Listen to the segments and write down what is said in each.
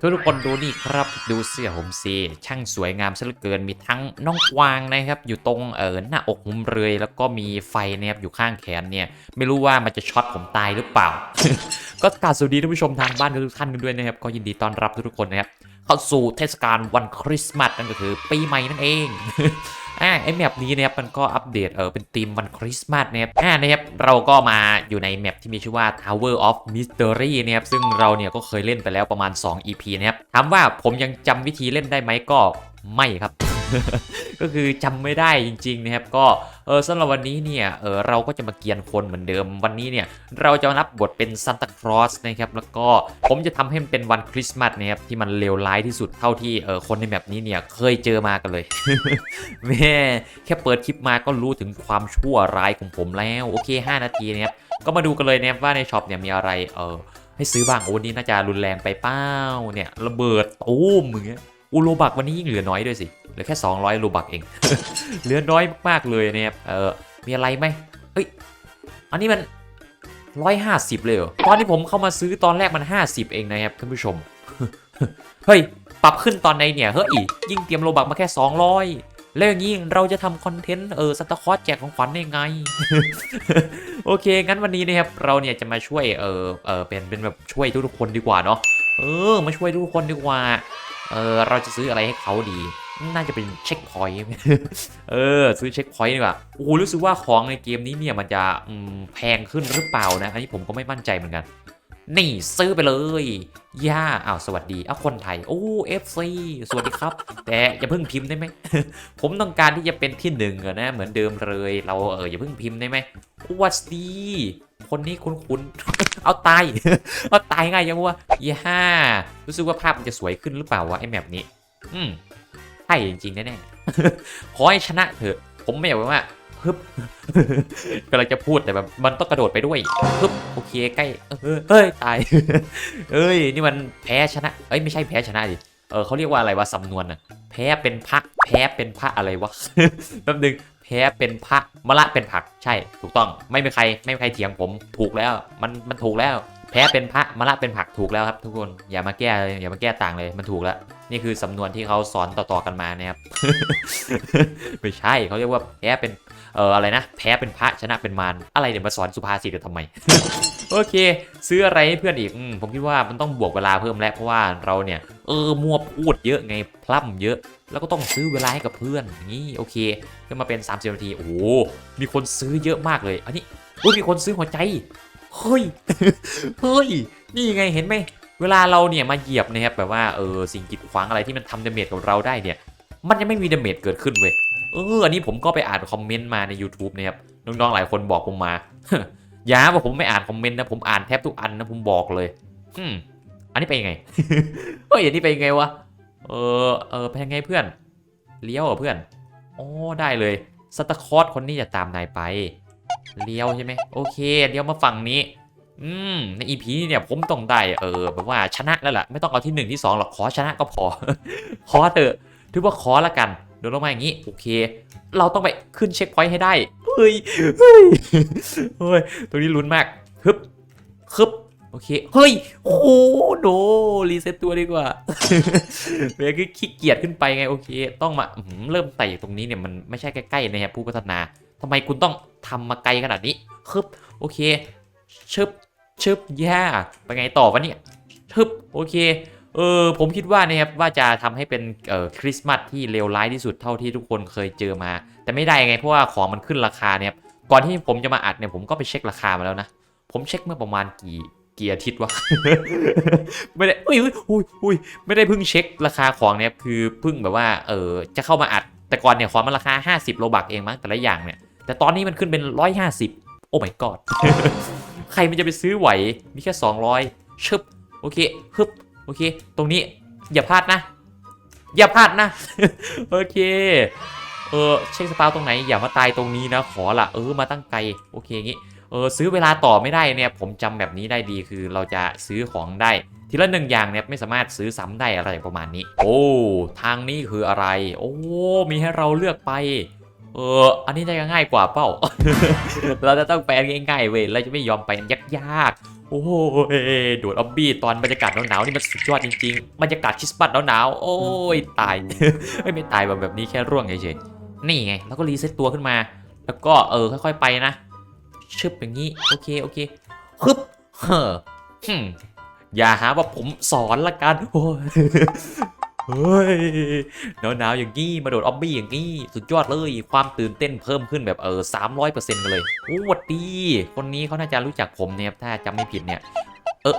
ทุกทุกคนดูนี่ครับดูเสื้อผมสิช่างสวยงามซะเหลือเกินมีทั้งน้องกวางนะครับอยู่ตรงเออหน้าอกมุมเรยแล้วก็มีไฟนะครับอยู่ข้างแขนเนี่ย ไม่รู้ว่ามันจะช็อตผมตายหรือเปล่า ก็กราสวัสดีท่านผู้ชมทางบ้านทุกท่านกันด้วยนะครับ ก็ยินดีต้อนรับทุกๆคนนะครับ เข้าสู่เทศกาลวันคริสต์มาสนั่นก็คือปีใหม่นั่นเอง อ่าไอแมปนี้นะครับมันก็อัปเดตเออเป็นธีมวันคริสต์มาสนะครับอ่านะครับเราก็มาอยู่ในแมปที่มีชื่อว่า Tower of Mystery นะครับซึ่งเราเนี่ยก็เคยเล่นไปแล้วประมาณ 2 EP นะครับถามว่าผมยังจำวิธีเล่นได้ไหมก็ไม่ครับ ก็คือจำไม่ได้จริงๆนะครับก็เออสำหรับวันนี้เนี่ยเออเราก็จะมาเกียนคนเหมือนเดิมวันนี้เนี่ยเราจะรับบทเป็นซานตาคลอสนะครับแล้วก็ผมจะทำให้มันเป็นวันคริสต์มาสนะครับที่มันเลวร้ายที่สุดเท่าที่เออคนในแบบนี้เนี่ยเคยเจอมากันเลยแม่แค่เปิดคลิปมาก็รู้ถึงความชั่วร้ายของผมแล้วโอเค 5 นาทีนะครับก็มาดูกันเลยนะครับว่าในช็อปเนี่ยมีอะไรเออให้ซื้อบ้างโอ้นี่น่าจะรุนแรงไปเป้าเนี่ยระเบิดตูมอย่างเงี้ย อูโรบักวันนี้ยิ่งเหลือน้อยด้วยสิ เหลือแค่ 200โลบักเอง เหลือน้อยมากๆเลยนะครับ เออ มีอะไรไหมเฮ้ย อันนี้มัน 150 เลยเหรอ ตอนที่ผมเข้ามาซื้อตอนแรกมัน 50 เองนะครับท่านผู้ชม เฮ้ย ปรับขึ้นตอนไหนเนี่ยเฮ้ยยิ่งเตรียมโลบักมาแค่ 200 แล้วอย่างนี้เราจะทำคอนเทนต์เออซันตาคลอสแจกของขวัญได้ไง โอเค งั้นวันนี้นะครับเราเนี่ยจะมาช่วยเออเออเป็นเป็นแบบช่วยทุกๆคนดีกว่าเนาะ เออ มาช่วยทุกคนดีกว่า เออเราจะซื้ออะไรให้เขาดี น่าจะเป็นเช็คพอยต์เออ ซื้อเช็คพอยต์ดีกว่าโอ้โหรู้สึกว่าของในเกมนี้เนี่ยมันจะแพงขึ้นหรือเปล่านะ อันนี้ผมก็ไม่มั่นใจเหมือนกัน นี่ซื้อไปเลย ย่าอ้าวสวัสดีอ้าวคนไทย โอ้เอฟซีสวัสดีครับ แต่อย่าเพิ่งพิมพ์ได้ไหม ผมต้องการที่จะเป็นที่หนึ่งนะ เหมือนเดิมเลย เราเอออย่าเพิ่งพิมพ์ได้ไหมวัสดี คนนี้คุ้นๆ เอาตาย เอาตายง่ายยังวะย่ารู้สึกว่าภาพมันจะสวยขึ้นหรือเปล่าวะไอ้แมปนี้ อืมใช่จริงๆแน่ๆ ขอให้ชนะเถอะ ผมไม่อยากว่าฮึบกำลังจะพูดแต่แบบมันต้องกระโดดไปด้วยฮึบโอเคใกล้เฮ้ยตายเอ้ยนี่มันแพ้ชนะ เอ้ยไม่ใช่แพ้ชนะดิเออเขาเรียกว่าอะไรวะสำนวนอะแพ้เป็นพักแพ้เป็นพระอะไรวะแป๊บนึง พ้เป็นพระมะละเป็นผักใช่ถูกต้อง ไม่มีใครไม่มีใครเถียงผมถูกแล้ว มันมันถูกแล้ว แพ้เป็นพระมะละเป็นผักถูกแล้วครับทุกคนอย่ามาแก้เลยอย่ามาแก้ต่างเลยมันถูกแล้ว นี่คือสำนวนที่เขาสอนต่อๆกันมานะครับ ไม่ใช่เขาเรียกว่าแพ้เป็นเอออะไรนะ แพ้เป็นพระชนะเป็นมารอะไรเดี๋ยวมาสอนสุภาษิตกันทำไม โอเค ซื้ออะไรให้เพื่อนอีกอมผมคิดว่ามันต้องบวกเวลาเพิ่มแล้วเพราะว่าเราเนี่ยเออมัวพูดเยอะไงพล่ำเยอะ แล้วก็ต้องซื้อเวลาให้กับเพื่อนนี้โอเคขึ้นมาเป็น 30 นาทีโอ้มีคนซื้อเยอะมากเลย อันนี้มีคนซื้อหัวใจ เฮ้ยเฮ้ยนี่ไงเห็นไหมเวลาเราเนี่ยมาเหยียบนะครับแบบว่าเออสิ่งกีดขวางอะไรที่มันทำดาเมจกับเราได้เนี่ย มันยังไม่มีดาเมจเกิดขึ้นเว้ยเอออันนี้ผมก็ไปอ่านคอมเมนต์มาใน YouTube นะครับน้องๆหลายคนบอกผมมาอย่าว่าผมไม่อ่านคอมเมนต์นะผมอ่านแทบทุกอันนะผมบอกเลย อืมอันนี้ไปยังไงเฮ้ยอันนี้ไปยังไงวะเออเออไปยังไงเพื่อนเลี้ยวเหรอเพื่อนอ๋อได้เลยสตาคอร์สคนนี้จะตามนายไป เลี้ยวใช่ไหมโอเคเลี้ยวมาฝั่งนี้ อืมในอีพีเนี่ยผมต้องได้เออแบบว่าชนะแล้วล่ะไม่ต้องเอาที่หนึ่งที่สองหรอกขอชนะก็พอ ขอเถอะถือว่าขอละกันเดินลงมาอย่างนี้โอเค เราต้องไปขึ้นเช็คพอยต์ให้ได้เฮ้ยเฮ้ยเฮ้ยตรงนี้ลุ้นมากฮึบฮึบโอเค เฮ้ย โอ้โหโนรีเซ็ตตัวดีกว่าเบรคือขี้เกียจขึ้นไปไง โอเค ต้องมาเริ่มไต่ตรงนี้เนี่ย มันไม่ใช่ใกล้ ๆ นะครับผู้พัฒนา ทำไมคุณต้องทำมาไกลขนาดนี้ฮึบโอเคชึบชึบแย่ไปไงต่อวะเนี่ยชึบโอเคเออผมคิดว่านะครับว่าจะทำให้เป็นเอ่อคริสต์มาสที่เลวร้ายที่สุดเท่าที่ทุกคนเคยเจอมา แต่ไม่ได้ไงเพราะว่าของมันขึ้นราคาเนี่ยก่อนที่ผมจะมาอัดเนี่ยผมก็ไปเช็คราคามาแล้วนะ ผมเช็คเมื่อประมาณกี่กี่อาทิตย์วะไม่ได้อุ้ยอุ้ยอุ้ยอุ้ยไม่ได้เพิ่งเช็คราคาของเนี่ยคือเพิ่งแบบว่าเออจะเข้ามาอัดแต่ก่อนเนี่ยของมันราคา 50 โลบักเองมั้งแต่ละอย่างเนี่ย แต่ตอนนี้มันขึ้นเป็น 150 โอ้ my god ใครมันจะไปซื้อไหว มีแค่ 200 ชึบ โอเค ฮึบ โอเค ตรงนี้ อย่าพลาดนะ อย่าพลาดนะ โอเค เออ เช็คสปาตรงไหน อย่ามาตายตรงนี้นะ ขอละ เออ มาตั้งไกล โอเคงี้เออซื้อเวลาต่อไม่ได้เนี่ยผมจำแบบนี้ได้ดีคือเราจะซื้อของได้ ทีละหนึ่งอย่างเนี่ยไม่สามารถซื้อซ้ำได้อะไรประมาณนี้ โอ้ทางนี้คืออะไร โอ้มีให้เราเลือกไป เออ อันนี้น่าจะง่ายกว่าเป้า เราจะต้องไปอันง่ายๆเว้ย เราจะไม่ยอมไปอันยากๆ โอ้ยโดดออบบี้ตอนบรรยากาศหนาวๆนี่มันสุดยอดจริงๆ บรรยากาศคริสต์มาสหนาวๆ โอ้ยตาย ไม่ตายแบบแบบนี้แค่ร่วงเฉยๆ นี่ไง แล้วก็รีเซ็ตตัวขึ้นมา แล้วก็เออค่อยๆไปนะ ชึบอย่างนี้ โอเคโอเคฮึบเฮ้อหึมอย่าหาว่าผมสอนละกันโอ้ย เฮ้ยหนาวๆอย่างงี้มาโดดออบบี้อย่างงี้สุดยอดเลยความตื่นเต้นเพิ่มขึ้นแบบเออสามร้อยเปอร์เซ็นต์เลยโอ้หวัดดีคนนี้เขาน่าจะรู้จักผมเนี่ยครับถ้าจำไม่ผิดเนี่ยเออ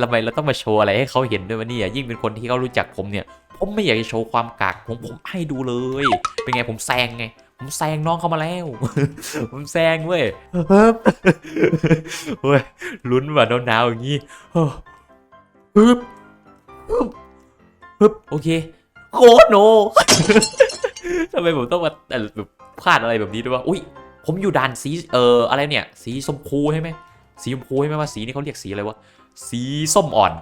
ทำไมเราต้องมาโชว์อะไรให้เขาเห็นด้วยวะเนี่ยยิ่งเป็นคนที่เขารู้จักผมเนี่ย ผมไม่อยากจะโชว์ความกากผมผมให้ดูเลย เป็นไงผมแซงไงผมแซงน้องเขามาแล้ว ผมแซงเว้ยเฮ้ยลุ้นว่าหนาวๆอย่างงี้ฮึบฮึบ ฮึบโอเคโคโนทำไมผมต้องมาแบบพลาดอะไรแบบนี้ด้วยวะอุ้ยผมอยู่ด่านสีเอ่ออะไรเนี่ย สีชมพูใช่ไหมสีชมพูใช่ไหมว่าสีนี่เขาเรียกสีอะไรวะสีส้มอ่อน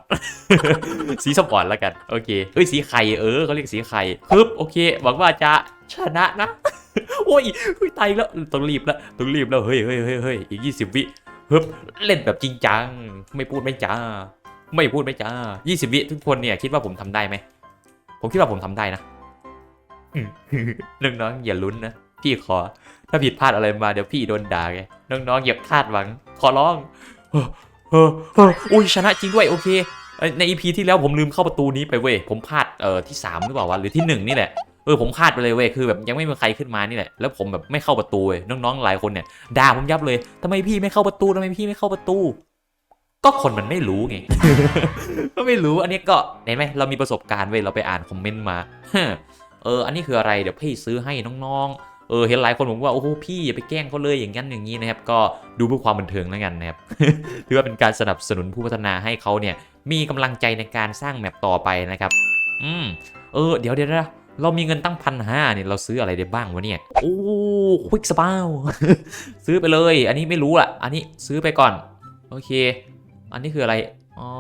สีส้มอ่อนแล้วกัน โอเคเอ้ยสีไข่เออเขาเรียกสีไข่ปึ๊บโอเคหวังว่าจะชนะนะโอ้ยเฮ้ยตายแล้วต้องรีบแล้วต้องรีบแล้วเฮ้ยเฮ้ยเฮ้ยเฮ้ยอีกยี่สิบวิฮึบเล่นแบบจริงจัง ไม่พูดไม่จ้า ไม่พูดไม่จ้ายี่สิบวิทุกคนเนี่ยคิดว่าผมทำได้ไหม ผมคิดว่าผมทำได้นะอืมน้องๆอย่าลุ้นนะ พี่ขอ ถ้าผิดพลาดอะไรมาเดี๋ยวพี่โดนด่าไง น้องๆอย่าคาดหวัง ขอร้องเออเออเอออุ้ยชนะจริงด้วยโอเคเอ้ยในอีพีที่แล้วผมลืมเข้าประตูนี้ไปเว้ย ผมพลาดเอ่อที่สามหรือเปล่าวะหรือที่หนึ่งนี่แหละเออผมพลาดไปเลยเว้ยคือแบบยังไม่มีใครขึ้นมานี่แหละแล้วผมแบบไม่เข้าประตูเว้ยน้องๆหลายคนเนี่ยด่าผมยับเลยทำไมพี่ไม่เข้าประตูทำไมพี่ไม่เข้าประตู ก็คนมันไม่รู้ไง ก็ไม่รู้อันนี้ก็เห็นไหมเรามีประสบการณ์เว้ยเราไปอ่านคอมเมนต์มาเอออันนี้คืออะไรเดี๋ยวพี่ซื้อให้น้องๆเออเห็นหลายคนผมว่าโอ้โหพี่อย่าไปแกล้งเขาเลยอย่างนั้นอย่างนี้นะครับ ก็ดูเพื่อความบันเทิงแล้วกันนะครับถือว่าเป็นการสนับสนุนผู้พัฒนาให้เขาเนี่ย มีกำลังใจในการสร้างแมปต่อไปนะครับ อืมเออเดี๋ยวเดี๋ยวนะเรามีเงินตั้งพันห้าเนี่ยเราซื้ออะไรได้บ้างวะเนี่ย โอ้ควิกสปาวซื้อไปเลย อันนี้ไม่รู้ล่ะ อันนี้ซื้อไปก่อน โอเค อันนี้คืออะไร อ๋อ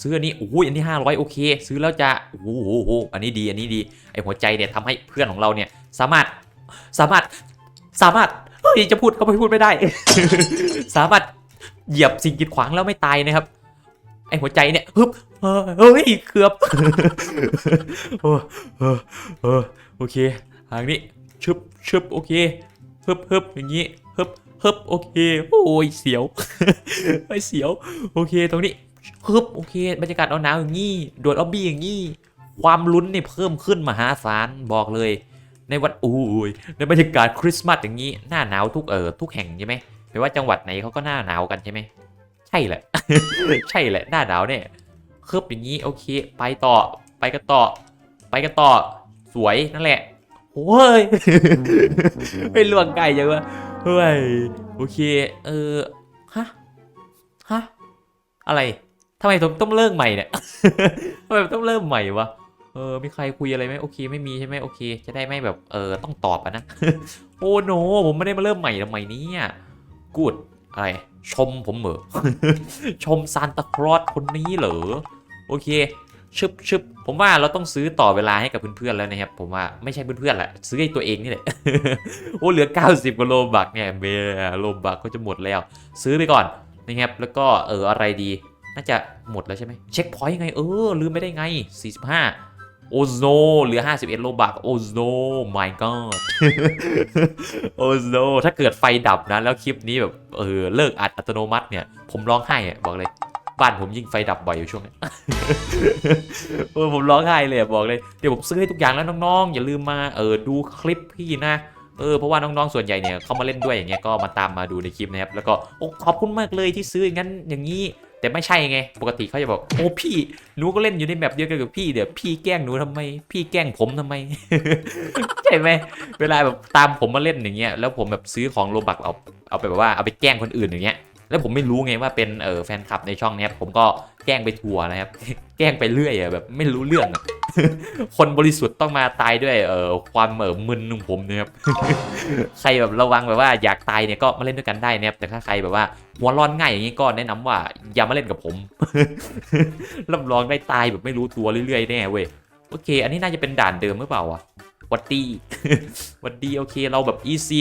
ซื้ออันนี้โอ้ยอันนี้500 โอเค ซื้อแล้วจะโอ้โหอันนี้ดีอันนี้ดี ไอหัวใจเนี่ยทำให้เพื่อนของเราเนี่ย สามารถ สามารถ สามารถเฮ้ยจะพูดก็ไม่พูดไม่ได้ สามารถเหยียบสิ่งกีดขวางแล้วไม่ตายนะครับ ไอหัวใจเนี่ยฮึบเฮ้ยเกือบเออเออเออโอเคทางนี้ชึบชึบโอเคฮึบฮึบอย่างนี้ฮึบ ฮึบโอเคโอ้ยเสียวไอเสียวโอเคตรงนี้ฮึบโอเค บรรยากาศหนาวอย่างนี้โดดออบบี้อย่างนี้ความลุ้นเนี่ยเพิ่มขึ้นมหาศาลบอกเลย ในวันอู้ยในบรรยากาศคริสต์มาสอย่างนี้หน้าหนาวทุกเออทุกแห่งใช่ไหมไม่ว่าจังหวัดไหนเขาก็หน้าหนาวกันใช่ไหมใช่แหละ ใช่แหละหน้าหนาวเนี่ยคึบอย่างนี้โอเค ไปต่อไปกันต่อ ไปกันต่อสวยนั่นแหละโอ้ยไม่ล่วงไก่ยังวะ เฮ้ย โอเค เออ ฮะ ฮะ อะไรทำไมผมต้องเลิกใหม่เนี่ยทำไมผมต้องเริ่มใหม่วะ เออ มีใครคุยอะไรไหมโอเค ไม่มีใช่ไหมโอเค จะได้ไม่แบบ เออ ต้องตอบอะนะ โอ้โน ผมไม่ได้มาเริ่มใหม่ทำไมเนี่ยกูดอะไร ชมผมเหรอ ชมซานตาคลอสคนนี้เหรอ โอเค ชึบชึบผมว่าเราต้องซื้อต่อเวลาให้กับเพื่อนๆแล้วนะครับ ผมว่าไม่ใช่เพื่อนๆแหละซื้อให้ตัวเองนี่แหละ โอ้เหลือ 90กว่าโลบักเนี่ยเบโลบักก็จะหมดแล้ว ซื้อไปก่อนนะครับแล้วก็เอออะไรดี น่าจะหมดแล้วใช่ไหมเช็คพอยต์ไงเออลืมไม่ได้ไง 45 โอโซเหลือ 51 โลบักโอโซ my god โอโซถ้าเกิดไฟดับนะแล้วคลิปนี้แบบเออเลิกอัดอัตโนมัติเนี่ย ผมร้องไห้บอกเลย บ้านผมยิ่งไฟดับบ่อยอยู่ช่วงนี้เออผมร้องไห้เลยบอกเลยเดี๋ยวผมซื้อให้ทุกอย่างแล้วน้องๆ อย่าลืมมาเออดูคลิปพี่นะเออเพราะว่าน้องๆส่วนใหญ่เนี่ยเขามาเล่นด้วยอย่างเงี้ยก็มาตามมาดูในคลิปนะครับแล้วก็ขอบคุณมากเลยที่ซื้ออย่างนั้นอย่างนี้แต่ไม่ใช่ไง ปกติเขาจะบอก โอ้พี่หนูก็เล่นอยู่ในแมปเดียวกันกับพี่เดี๋ยวพี่แกล้งหนูทำไม พี่แกล้งผมทำไมใช่ไหมเวลาแบบตามผมมาเล่นอย่างเงี้ยแล้วผมแบบซื้อของโลบักเอาเอาไปแบบว่าเอาไปแกล้งคนอื่นอย่างเงี้ย แล้วผมไม่รู้ไงว่าเป็นเออแฟนคลับในช่องเนี้ยผมก็แกล้งไปทัวร์นะครับ แกล้งไปเรื่อยอะแบบไม่รู้เรื่องอะคนบริสุทธิ์ต้องมาตายด้วยเอ่อความเอ่อมึนของผมนะครับ ใครแบบระวังแบบว่าอยากตายเนี่ยก็มาเล่นด้วยกันได้นะครับ แต่ถ้าใครแบบว่าหัวร้อนง่ายอย่างนี้ก็แนะนำว่าอย่ามาเล่นกับผม รับรองได้ตายแบบไม่รู้ตัวเรื่อยๆแน่เว้ย โอเค อันนี้น่าจะเป็นด่านเดิมหรือเปล่าวะหวัดดีหวัดดีโอเคเราแบบ easy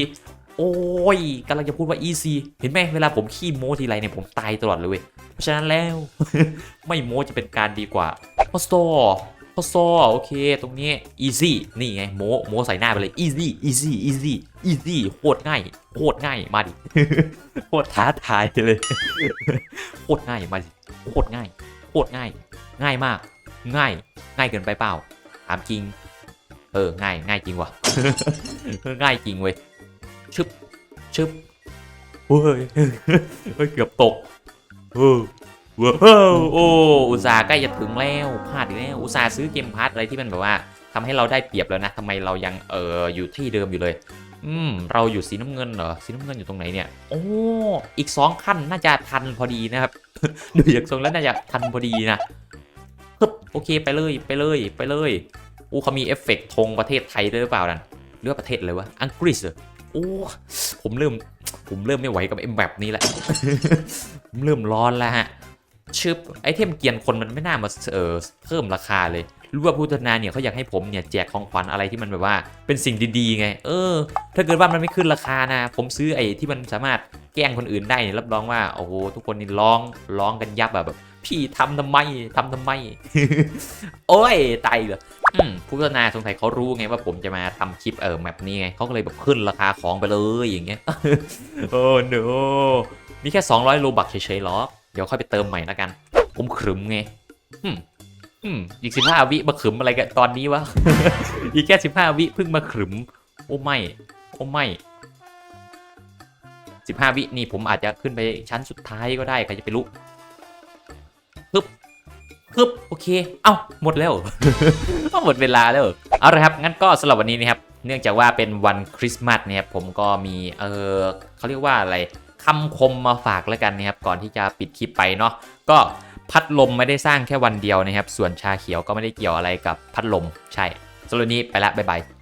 โอ้ยกำลังจะพูดว่า easy เห็นไหมเวลาผมขี้โม้ทีไรเนี่ยผมตายตลอดเลยเว้ยเพราะฉะนั้นแล้ว ไม่โม้จะเป็นการดีกว่าพอสโตพอสโตโอเค ตรงนี้ easy นี่ไงโม้โม้ใส่หน้าไปเลย easy easy easy easy โคตรง่ายโคตรง่ายมาดิโคตรท้าทายเลยโคตรง่ายมาดิโคตรง่ายโคตรง่าย ง่ายมาก ง่ายง่ายเกินไปเปล่าถามจริง เออง่ายง่ายจริงว่ะง่ายจริงเว้ย ชึบชึบเฮ้ยเฮ้ยเกือบตกเออเว้อโอ้อุตส่าห์ใกล้จะถึงแล้วพลาดอีกแล้วอุตส่าห์ซื้อเกมพาร์ทอะไรที่มันแบบว่าทำให้เราได้เปรียบแล้วนะทำไมเรายังเอออยู่ที่เดิมอยู่เลย อืม เราอยู่สีน้ำเงินเหรอสีน้ำเงินอยู่ตรงไหนเนี่ย โอ้อีกสองขั้นน่าจะทันพอดีนะครับดูจากทรงแล้วน่าจะทันพอดีนะฮึบโอเคไปเลยไปเลยไปเลยอู้เขามีเอฟเฟกต์ธงประเทศไทยด้วยหรือเปล่านั่นหรือว่าประเทศอะไรวะอังกฤษเหรอ โอ้ผมเริ่มผมเริ่มไม่ไหวกับไอ้แบบนี้แหละผมเริ่มร้อนแล้วฮะชึบไอเทมเกียนคนมันไม่น่ามาเออเพิ่มราคาเลย รู้ว่าพุทธนาเนี่ยเขาอยากให้ผมเนี่ยแจกของขวัญอะไรที่มันแบบว่าเป็นสิ่งดีๆไง เออ ถ้าเกิดว่ามันไม่ขึ้นราคานะ ผมซื้อไอ้ที่มันสามารถแกล้งคนอื่นได้เนี่ยรับรองว่าโอ้โหทุกคนนี่ร้องร้องกันยับแบบ พี่ทำทำไมทำทำไม โอ้ยตายเลยอืมผู้พัฒนาสงสัยเขารู้ไงว่าผมจะมาทำคลิปเออแมปนี้ไงเขาก็เลยแบบขึ้นราคาของไปเลยอย่างเงี้ย โอ้ no มีแค่ 200โลบักเฉยๆหรอ เดี๋ยวค่อยไปเติมใหม่แล้วกัน ผมขรึมไงอืมอืมอีก15วิมาขรึมอะไรกันตอนนี้วะ อีกแค่15วิเพิ่งมาขรึม โอ้ไม่ โอ้ไม่15วินี่ผมอาจจะขึ้นไปชั้นสุดท้ายก็ได้ใครจะไปรู้ ฮึบฮึบโอเค เอ้าหมดแล้วก็หมดเวลาแล้ว เอาละครับงั้นก็สำหรับวันนี้นะครับ เนื่องจากว่าเป็นวันคริสต์มาสเนี่ยครับผมก็มีเออเขาเรียกว่าอะไรคำคมมาฝากแล้วกันนะครับก่อนที่จะปิดคลิปไปเนาะก็พัดลมไม่ได้สร้างแค่วันเดียวนะครับ ส่วนชาเขียวก็ไม่ได้เกี่ยวอะไรกับพัดลมใช่สำหรับนนี้ไปละบ๊ายบาย